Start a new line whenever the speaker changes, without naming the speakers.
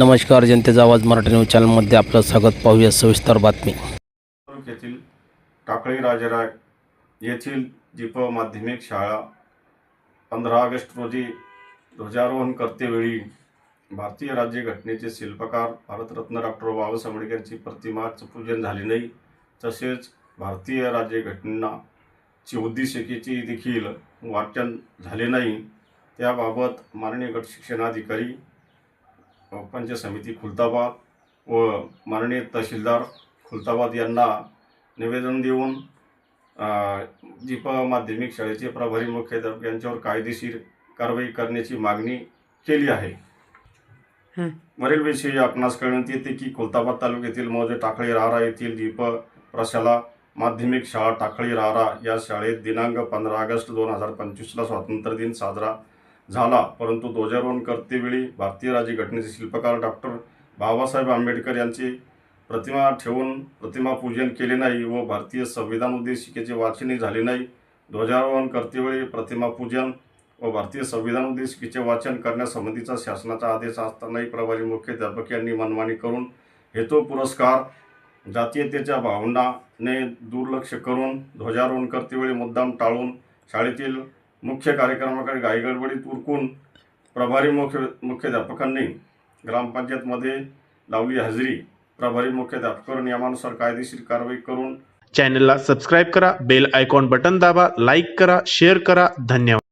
नमस्कार जनतेचा आवाज मराठी न्यूज चॅनलमध्ये आपलं स्वागत. पाहूया सविस्तर बातमी.
तालुक्यातील टाकळी राजाराय येथील दीप माध्यमिक शाळा पंधरा ऑगस्ट रोजी ध्वजारोहण करतेवेळी भारतीय राज्यघटनेचे शिल्पकार भारतरत्न डॉक्टर बाबासाहेब आंबेडकर यांची प्रतिमाचं पूजन झाले नाही. तसेच भारतीय राज्यघटनेची उद्देशिकेची देखील वाचन झाले नाही. त्याबाबत माननीय गट शिक्षणाधिकारी पंचायत समिती खुलताबाद व माननीय तहसीलदार खुलताबाद यांना निवेदन देऊन दीप माध्यमिक शाळेचे प्रभारी मुख्याध्यापक यांच्यावर कायदेशीर कारवाई करण्याची मागणी केली आहे. वरील आपणास कळविण्यात येते की खुलताबाद तालुक्यातील मौजे टाकळी राहरा येथील दीप प्रशाला माध्यमिक शाळा टाकळी राहरा या शाळेत दिनांक पंधरा ऑगस्ट दोन हजार पंचवीसला स्वातंत्र्य दिन साजरा झाला. परंतु ध्वजारोहण करतेवेळी भारतीय राज्यघटनेचे शिल्पकार डॉक्टर बाबासाहेब आंबेडकर यांची प्रतिमा ठेवून प्रतिमा पूजन केले नाही व भारतीय संविधान उद्देशिकेचे वाचनही झाले नाही. ध्वजारोहण करतेवेळी प्रतिमा पूजन व भारतीय संविधान उद्देशिकेचे वाचन करण्यासंबंधीचा शासनाचा आदेश असतानाही प्रभारी मुख्याध्यापक यांनी मनमानी करून हेतो पुरस्कार जातीयतेच्या भावनाने दुर्लक्ष करून ध्वजारोहण करतेवेळी मुद्दाम टाळून शाळेतील मुख्य कार्यक्रमाकडे घाईगडबडीत उरकून प्रभारी मुख्य मुख्याध्यापकांनी ग्रामपंचायतमध्ये लावली हजेरी. प्रभारी मुख्याध्यापकावर नियमानुसार कायदेशीर कारवाई करून
चॅनलला सबस्क्राईब करा बेल आयकॉन बटन दाबा लाईक करा शेअर करा. धन्यवाद.